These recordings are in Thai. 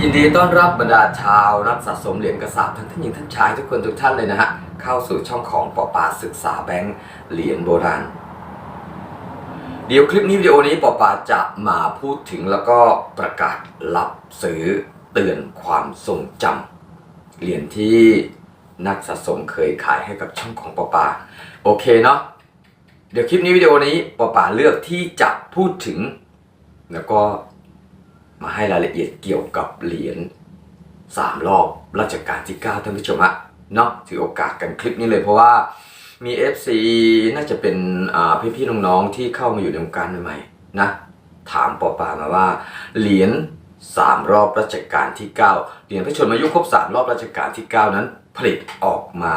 ยินดีต้อนรับบรรดาชาวนักสะสมเหรียญกระสาบทั้งท่านหญิงท่านชายทุกคนทุกท่านเลยนะฮะเข้าสู่ช่องของปอปาศึกษาแบงค์เหรียญโบราณ เดี๋ยวคลิปนี้วิดีโอนี้ปอปาจะมาพูดถึงแล้วก็ประกาศรับซื้อเตือนความทรงจำเหรียญที่นักสะสมเคยขายให้กับช่องของปอปาโอเคเนาะเดี๋ยวคลิปนี้วิดีโอนี้ปอปาเลือกที่จะพูดถึง แล้วก็ มาให้รายละเอียดเกี่ยวกับเหรียญสามรอบรัชกาลที่ 9 ท่านผู้ชมฮะเนาะถือโอกาสกันคลิปนี้เลยเพราะว่ามี FC น่าจะเป็นพี่ๆน้องๆที่เข้ามาอยู่ในวงการใหม่ๆนะถามปอปามาว่าเหรียญสามรอบรัชกาลที่ 9 เหรียญพระชนมายุครบสามรอบรัชกาลที่ 9 นั้นผลิตออกมา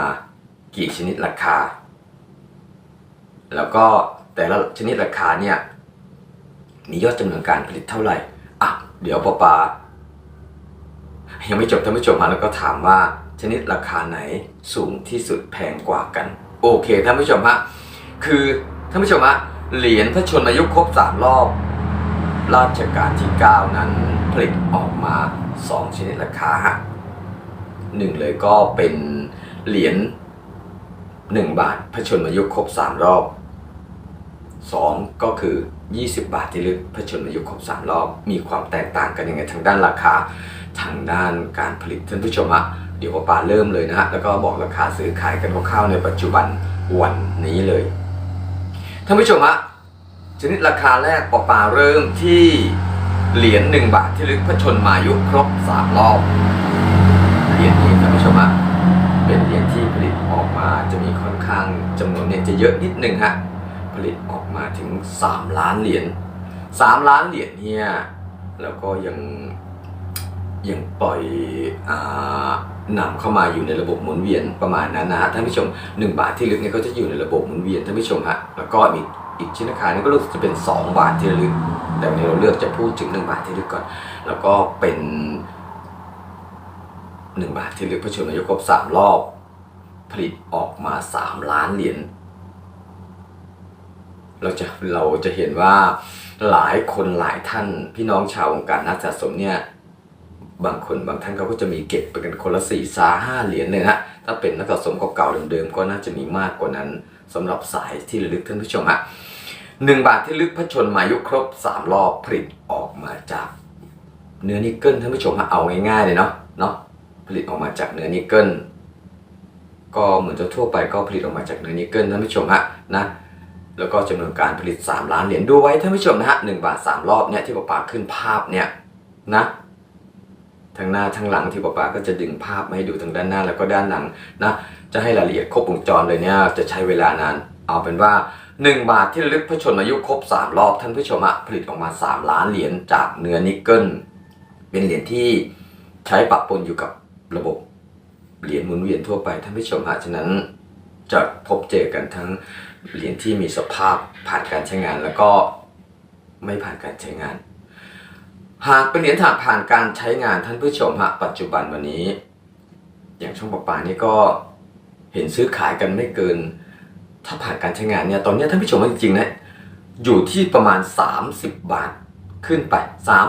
กี่ชนิดราคา แล้วก็แต่ละชนิดราคาเนี่ยมียอดจำนวนการผลิตเท่าไหร่ เดี๋ยวปอปา ยังไม่จบท่านผู้ชมฮะแล้วก็ถามว่า ชนิดราคาไหนสูงที่สุดแพงกว่ากัน โอเคท่านผู้ชมฮะคือท่านผู้ชมฮะเหรียญพระชนมายุครบสามรอบ ราชการที่ 9 นั้นผลิตออกมา 2 ชนิดราคาฮะหนึ่งเลยก็เป็นเหรียญ1บาทพระชนมายุครบ3รอบ สองก็คือ 20 บาทที่ลึกพระชนมายุครบ3รอบ มีความแตกต่างกันยังไงทางด้านราคา ทางด้านการผลิตท่านผู้ชมฮะเดี๋ยวปอปาเริ่มเลยนะฮะแล้วก็บอกราคาซื้อขายกันคร่าวๆในปัจจุบันวันนี้เลยท่านผู้ชมฮะชนิดราคาแรกปอปาเริ่มที่เหรียญ1บาทที่ลึกพระชนมายุครบ3รอบเหรียญนี้ท่านผู้ชมฮะเป็นเหรียญที่ผลิตออกมาจะมีค่อนข้างจำนวนเนี่ยจะเยอะนิดนึงฮะ ผลิตออกมาถึง 3 ล้านเหรียญ3ล้านเหรียญเนี่ยแล้วก็ยังยังปล่อยอนำเข้ามาอยู่ในระบบหมุนเวียนประมาณนั้นนะฮะท่านผู้ชม 1 บาทที่ลึกเนี่ยก็จะอยู่ในระบบหมุนเวียนท่านผู้ชมฮะแล้วก็มีกอีกชิ้นราคานี่ก็รู้สึกจะเป็น 2 บาทที่ลึก แต่วันนี้เราเลือกจะพูดถึง 1 บาทที่ลึกก่อน แล้วก็เป็น 1 บาทที่ลึกพระชนมายุครบ3รอบ ผลิตออกมา 3 ล้านเหรียญ เราจะเราจะเห็นว่าหลายคนหลายท่านพี่น้องชาววงการนักสะสมเนี่ยบางคนบางท่านเขาก็จะมีเก็บไปกันคนละสี่ซาห้าเหรียญเลยนะถ้าเป็นนักสะสมเก่าๆเดิมๆก็น่าจะมีมากกว่านั้นสำหรับสายที่ระลึกท่านผู้ชมฮะหนึ่งบาทที่ลึกพระชนมายุครบสามรอบผลิตออกมาจาก เนื้อนิกเกิลท่านผู้ชมฮะเอาง่ายๆเลยเนาะเนาะผลิตออกมาจากเนื้อนิกเกิลก็เหมือนทั่วไปก็ผลิตออกมาจากเนื้อนิกเกิลท่านผู้ชมฮะนะ แล้วก็จำนวนการผลิต 3 ล้านเหรียญดูไว้ท่านผู้ชมนะฮะหบาท 3 รอบเนี่ยที่ป๊าป๊าขึ้นภาพเนี่ยนะทั้งหน้าทั้งหลังที่ป๊าป๊าก็จะดึงภาพมาให้ดูทั้งด้านหน้าแล้วก็ด้านหลังนะจะให้รายละเอียดครบวงจรเลยเนี่ยจะใช้เวลานานเอาเป็นว่า 1 บาทที่ลึกพระชนมายุครบ 3 รอบท่านผู้ชมอะผลิตออกมา 3 ล้านเหรียญจากเนื้อนิกเกิลเป็นเหรียญที่ใช้ปะปนอยู่กับระบบเหรียญหมุนเวียนทั่วไปท่านผู้ชมฮะฉะนั้นจะพบเจอกันทั้ง เหรียญที่มีสภาพผ่านการใช้งาน แล้วก็ไม่ผ่านการใช้งาน หากเป็นเหรียญถาผ่านการใช้งานท่านผู้ชมฮะปัจจุบันวันนี้ อย่างช่องปะปานี่ก็เห็นซื้อขายกันไม่เกิน ถ้าผ่านการใช้งานเนี่ยตอนนี้ท่านผู้ชมว่าจริงๆนะอยู่ที่ประมาณ 30 บาทขึ้นไป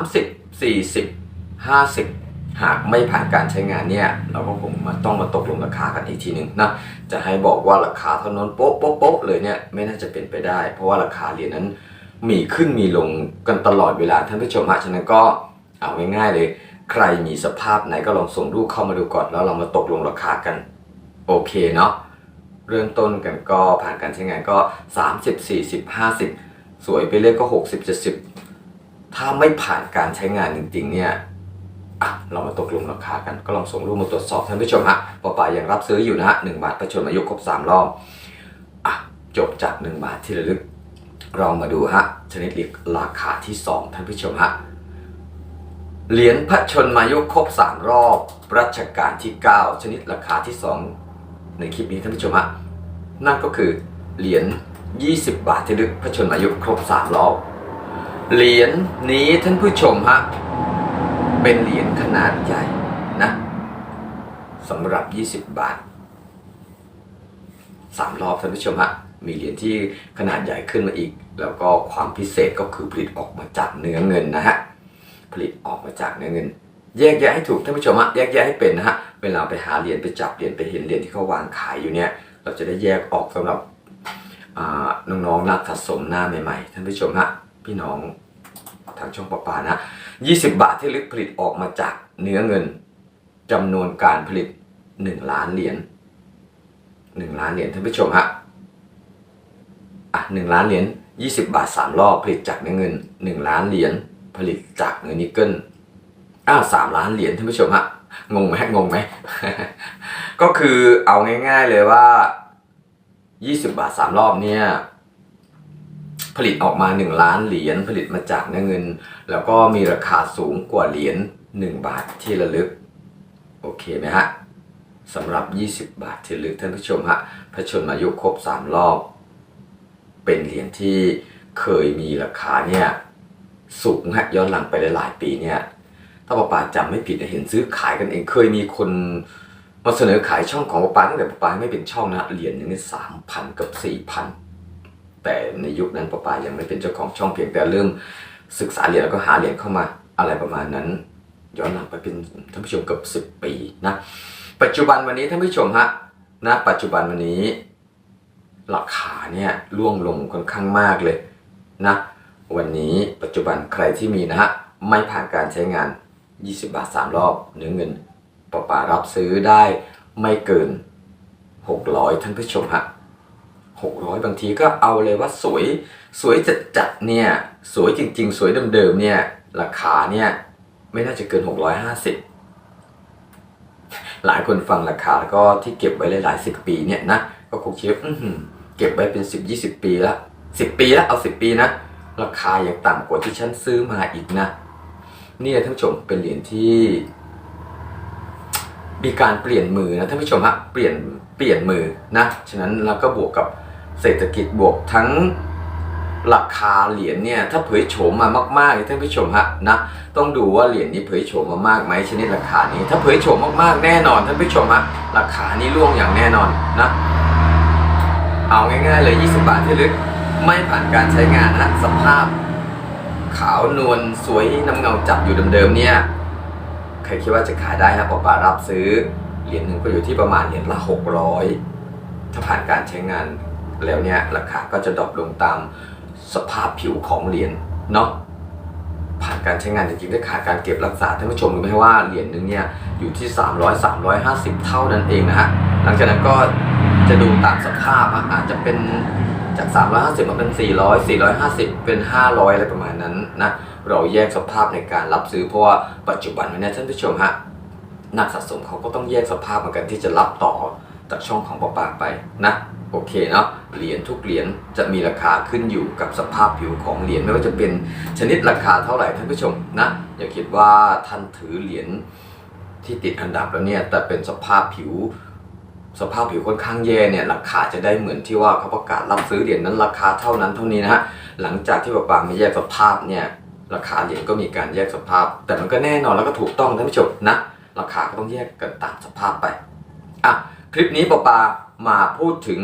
30 40 50 หากไม่ผ่านการใช้งานเนี่ยเราก็คงมาต้องมาตกลงราคากันอีกทีหนึ่งนะจะให้บอกว่าราคาเท่านั้นโป๊ะโป๊ะโป๊ะเลยเนี่ยไม่น่าจะเป็นไปได้ เพราะว่าราคาเหรียญนั้นมีขึ้นมีลงกันตลอดเวลาท่านผู้ชมฮะฉะนั้นก็เอาง่ายๆเลย ใครมีสภาพไหนก็ลองส่งรูปเข้ามาดูก่อนแล้วเรามาตกลงราคากันโอเคเนาะเริ่มต้นกันก็ผ่านการใช้งานก็ 30 40 50 สวยไปเรื่อยก็ 60 70 ถ้าไม่ผ่านการใช้งานจริงๆเนี่ย อะเรามาตกลงราคากันก็ลองส่งรูปมาตรวจสอบท่านผู้ชมฮะปอปายังรับซื้ออยู่นะฮะหนึ่งบาทประชนมายุครบสามรอบอะจบจาก1บาทที่ระลึกเรามาดูฮะชนิดเหรียญราคาที่2ท่านผู้ชมฮะเหรียญพระชนมายุครบสามรอบรัชกาลที่ 9 ชนิดราคาที่2ในคลิปนี้ท่านผู้ชมฮะนั่นก็คือเหรียญ20 บาทที่ระลึกพระชนมายุครบสามรอบเหรียญนี้ท่านผู้ชมฮะ เป็นเหรียญขนาดใหญ่นะสำหรับ 20 บาท 3 รอบท่านผู้ชมฮะมีเหรียญที่ขนาดใหญ่ขึ้นมาอีก แล้วก็ความพิเศษก็คือผลิตออกมาจากเนื้อเงินนะฮะผลิตออกมาจากเนื้อเงิน แยกแยะให้ถูกท่านผู้ชมฮะแยกแยะให้เป็นนะฮะเวลาไปหาเหรียญไปจับเหรียญไปเห็นเหรียญที่เขาวางขายอยู่เนี่ยเราจะได้แยกออกสำหรับน้องๆนักสะสมหน้าใหม่ๆ ท่านผู้ชมฮะพี่น้อง ทางช่องประปานะ 20 บาทที่ลึกผลิตออกมาจากเนื้อเงินจำนวนการผลิต 1 ล้านเหรียญ1ล้านเหรียญท่านผู้ชมฮะอะ1ล้านเหรียญ20 บาท 3 รอบผลิตจากเนื้อเงิน 1 ล้านเหรียญผลิตจากเนื้อนิกเกิลอ้าว3ล้านเหรียญท่านผู้ชมฮะงงไหมงงไหมก็คือเอาง่าย ๆเลยว่า 20 บาท 3 รอบเนี่ย ผลิตออกมา 1 ล้านเหรียญผลิตมาจากเนื้อเงิน แล้วก็มีราคาสูงกว่าเหรียญ1 บาทที่ระลึก โอเคไหมฮะสำหรับ 20 บาทที่ระลึกท่านผู้ชมฮะพระชนมายุครบ 3 รอบ เป็นเหรียญที่เคยมีราคาเนี่ยสูงฮะย้อนหลังไปหลายปีเนี่ยถ้าป้าปาจำไม่ผิดเห็นซื้อขายกันเองเคยมีคนมาเสนอขายช่องของป้าปาตั้งแต่ป้าปาไม่เป็นช่องนะเหรียญหนึ่งนี่สามพันกับสี่พัน แต่ในยุคนั้นป้าปายังไม่เป็นเจ้าของช่องเพียงแต่เริ่มศึกษาเหรียญแล้วก็หาเหรียญเข้ามาอะไรประมาณนั้น ย้อนหลังไปเป็นท่านผู้ชมเกือบสิบปีนะปัจจุบันวันนี้ท่านผู้ชมฮะณปัจจุบันวันนี้ราคาเนี่ยร่วงลงค่อนข้างมากเลยนะวันนี้ปัจจุบันใครที่มีนะฮะไม่ผ่านการใช้งาน 20 บาท 3 รอบเนื้อเงินปะปารับซื้อได้ไม่เกิน 600 ท่านผู้ชมฮะ 600 บางทีก็เอาเลยว่าสวยสวยจัดจัดๆเนี่ยสวยจริง ๆ สวยเดิมๆเนี่ยราคาเนี่ยไม่น่าจะเกิน 650 หลายคนฟังราคาแล้วก็ที่เก็บไว้หลายๆสิบปีเนี่ยนะก็คงคิดว่าอื้อหือเก็บไว้เป็น 10 20 ปีละ 10 ปีละเอา 10 ปีนะราคายังต่ำกว่าที่ฉันซื้อมาอีกนะเนี่ยท่านผู้ชมเป็นเหรียญที่ มีการเปลี่ยนมือนะท่านผู้ชมฮะเปลี่ยนเปลี่ยนมือนะฉะนั้นเราก็บวกกับ เศรษฐกิจบวกทั้งราคาเหรียญเนี่ยถ้าเผยโฉมมามากๆท่านผู้ชมฮะนะต้องดูว่าเหรียญนี้เผยโฉมมามากไหมชนิดราคานี้ ถ้าเผยโฉมมากๆแน่นอนท่านผู้ชมฮะราคานี้ร่วงอย่างแน่นอนนะเอาง่ายๆเลย 20 บาทที่ลึกไม่ผ่านการใช้งานนะสภาพ ขาวนวลสวยน้ำเงาจับอยู่เดิมๆเนี่ยใครคิดว่าจะขายได้นะปอปารับซื้อเหรียญหนึ่งก็อยู่ที่ประมาณเหรียญละ600ถ้าผ่านการใช้งาน แล้วเนี่ยราคาก็จะดรอปลงตามสภาพผิวของเหรียญเนาะผ่านการใช้งานจริงๆได้ขาดการเก็บรักษาท่านผู้ชมรู้ไหมว่าเหรียญหนึงเนี่ยอยู่ที่ 300 350 เท่านั้นเองนะฮะหลังจากนั้นก็จะดูตามสภาพอาจจะเป็นจาก 350 มาเป็น 400 450 เป็น 500 อะไรประมาณนั้นนะเราแยกสภาพในการรับซื้อเพราะว่าปัจจุบันวันนี้ท่านผู้ชมฮะนักสะสมเขาก็ต้องแยกสภาพเหมือนกันที่จะรับต่อจากช่องของปอปาไปนะ โอเคเนาะเหรียญทุกเหรียญจะมีราคาขึ้นอยู่กับสภาพผิวของเหรียญไม่ว่าจะเป็นชนิดราคาเท่าไหร่ท่านผู้ชมนะอย่าคิดว่าท่านถือเหรียญที่ติดอันดับแล้วเนี่ยแต่เป็นสภาพผิว สภาพผิวค่อนข้างแย่เนี่ยราคาจะได้เหมือนที่ว่าเขาประกาศรับซื้อเหรียญนั้นราคาเท่านั้นเท่านี้นะฮะหลังจากที่ปอปามาแยกสภาพเนี่ยราคาเหรียญก็มีการแยกสภาพ แต่มันก็แน่นอนแล้วก็ถูกต้องท่านผู้ชมนะราคาก็ต้องแยกกันตามสภาพไปอะคลิปนี้ปอปา มาพูดถึง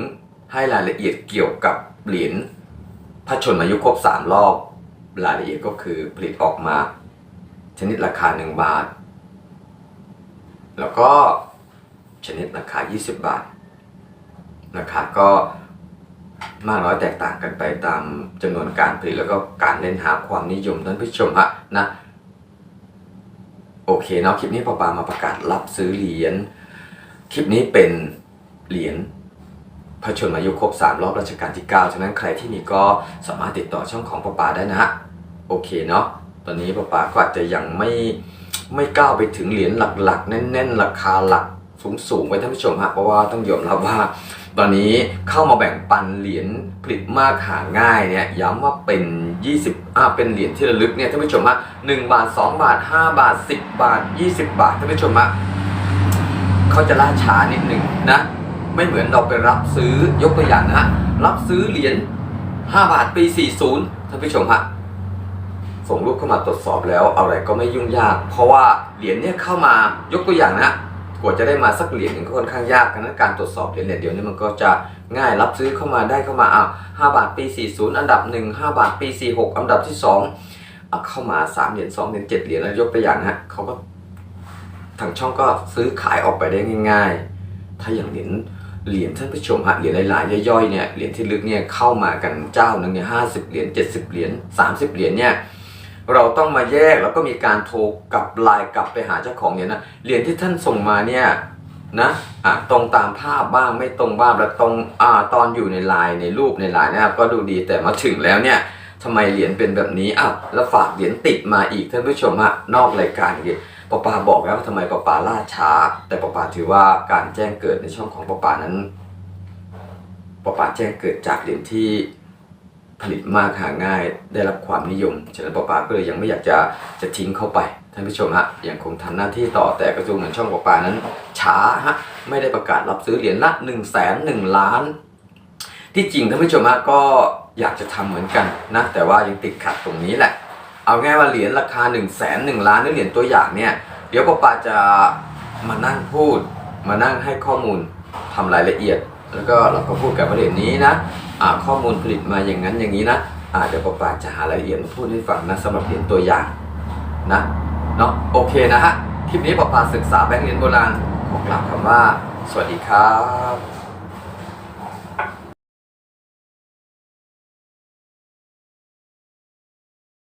ให้รายละเอียดเกี่ยวกับเหรียญพระชนมายุครบ3 รอบ รายละเอียดก็คือผลิตออกมา ชนิดราคา 1 บาท แล้วก็ชนิดราคา 20 บาท ราคาก็มากน้อยแตกต่างกันไปตามจำนวนการผลิตแล้วก็การเล่นหาความนิยมท่านผู้ชมฮะนะโอเคเนาะคลิปนี้ปอปามาประกาศรับซื้อเหรียญคลิปนี้เป็น เหรียญพระชนมายุครบ3รอบรัชกาลที่ 9 ฉะนั้นใครที่มีก็สามารถติดต่อช่องของปอปาได้นะฮะโอเคเนาะตอนนี้ปอปาก็อาจจะยังไม่ไม่ก้าวไปถึงเหรียญหลักๆ แน่น ๆ ราคาหลักสูงๆไว้ท่านผู้ชมฮะเพราะว่าต้องยอมรับว่า ตอนนี้เข้ามาแบ่งปันเหรียญผลิตมากหาง่ายเนี่ยย้ำว่าเป็น 20อ่าเป็นเหรียญที่ระลึกเนี่ยท่านผู้ชมฮะ1บาท 2 บาท 5 บาท 10 บาท 20 บาทท่านผู้ชมฮะเขาจะล่าช้านิดหนึ่งนะ ไม่เหมือนเราไปรับซื้อยกตัวอย่างนะฮะรับซื้อเหรียญ5บาทปี 40ท่านผู้ชมฮะส่งรูปเข้ามาตรวจสอบแล้วอะไรก็ไม่ยุ่งยาก เพราะว่าเหรียญเนี่ยเข้ามายกตัวอย่างนะกว่าจะได้มาสักเหรียญหนึ่งก็ค่อนข้างยากกันนั้นการตรวจสอบเหรียญเหรียญเดียวนี่มันก็จะง่ายรับซื้อเข้ามาได้เข้ามาอะ5บาทปี 40 อันดับ 1 5 บาทปี 46 อันดับที่2อะเข้ามา 3 เหรียญ2เหรียญ7เหรียญแล้วยกตัวอย่างนะฮะเขาก็ทางช่องก็ซื้อขายออกไปได้ง่าย ๆ ถ้าอย่างเหรียญ เหรียญท่านผู้ชมฮะเหรียญหลายๆย่อยๆเนี่ยเหรียญที่ลึกเนี่ยเข้ามากันเจ้าหนึงเนี่ยห้าสิบเหรียญเจ็ดสิบเหรียญสามสิบเหรียญเนี่ยเราต้องมาแยกแล้วก็มีการโทรกลับไลน์กลับไปหาเจ้าของเหรียญนะเหรียญที่ท่านส่งมาเนี่ยนะอะตรงตามภาพบ้างไม่ตรงบ้างแล้วตรงอ่าตอนอยู่ในไลน์ในรูปในไลน์นะครับก็ดูดีแต่มาถึงแล้วเนี่ยทำไมเหรียญเป็นแบบนี้อะแล้วฝากเหรียญติดมาอีกท่านผู้ชมฮะนอกรายการอีก ปอปาบอกแล้วว่าทำไมปอปาล่าช้า แต่ปอปาถือว่าการแจ้งเกิดในช่องของปอปานั้นปอปาแจ้งเกิดจากเหรียญที่ผลิตมากหาง่ายได้รับความนิยมฉะนั้นปอปาก็เลยยังไม่อยากจะจะทิ้งเข้าไปท่านผู้ชมฮะยังคงทำหน้าที่ต่อแต่กระทรวงเหมือนช่องปอปานั้นช้าฮะไม่ได้ประกาศรับซื้อเหรียญละ1นึ่งแสนหนึ่งล้าน ที่จริงท่านผู้ชมฮะก็อยากจะทำเหมือนกันนะแต่ว่ายังติดขัดตรงนี้แหละ เอาง่ายว่าเหรียญราคา1นึ่งแสนหนึ่งล้านหรือเหรียญตัวอย่างเนี่ย เดี๋ยวปอปาจะมานั่งพูด มานั่งให้ข้อมูลทำรายละเอียด แล้วก็เราก็พูดกับเหรียญนี้นะข้อมูลผลิตมาอย่างนั้นอย่างนี้นะเดี๋ยวปอปาจะหารายละเอียดมาพูดให้ฟังนะสำหรับเหรียญตัวอย่างนะเนาะโอเคนะฮะคลิปนี้ปอปาศึกษาแบงค์เหรียญโบราณขอกล่าวคำว่า สวัสดีครับ